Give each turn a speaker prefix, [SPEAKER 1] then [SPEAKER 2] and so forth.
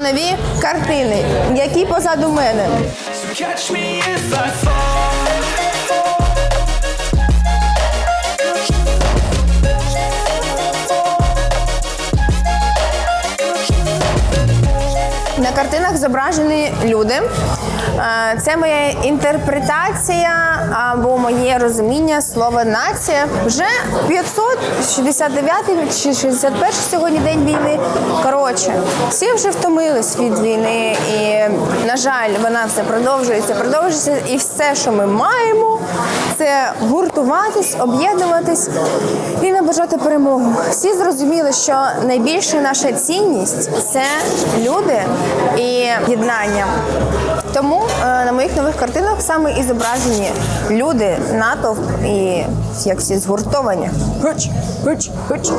[SPEAKER 1] Нові картини, які позаду мене. На картинах зображені люди. Е, Це моя інтерпретація або моє розуміння слова нація. Вже 569 чи 61 сьогодні день війни. Коротше, всі вже втомились від війни, і на жаль, вона все продовжується, продовжується, і все, що ми маємо, це гуртуватись, об'єднуватись і наближати перемогу. Всі зрозуміли, що найбільша наша цінність це люди єднання. Тому е, на моїх нових картинах саме і зображені люди, натовп і як всі згуртовані. Хоч, хоч, хуч.